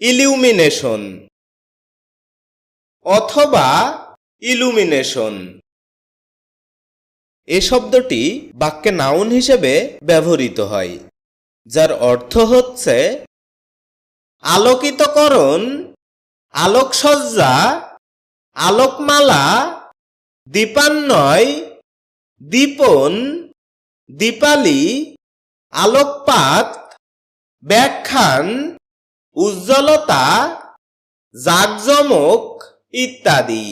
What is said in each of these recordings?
ইলিউমিনেশন অথবা ইলুমিনেশন এ শব্দটি বাক্যে নাউন হিসেবে ব্যবহৃত হয়, যার অর্থ হচ্ছে আলোকিতকরণ, আলোকসজ্জা, আলোকমালা, দীপান্বয়, দীপন, দীপালি, আলোকপাত, ব্যাখ্যান উজ্জ্বলতা, জাকজমক ইত্যাদি।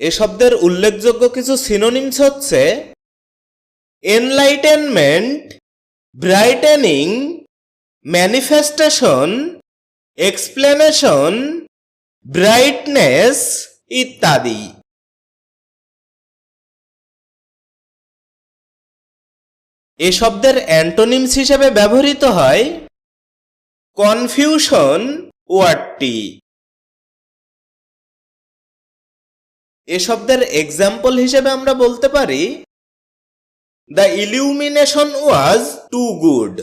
এ শব্দের উল্লেখযোগ্য কিছু সিনোনিমস হচ্ছে enlightenment brightening manifestation explanation brightness ইত্যাদি। এ শব্দের অ্যান্টোনিমস হিসেবে ব্যবহৃত হয় কনফিউশন ওয়ার্ডটি। এ শব্দের এক্সাম্পল হিসেবে আমরা বলতে পারি, the illumination was too good.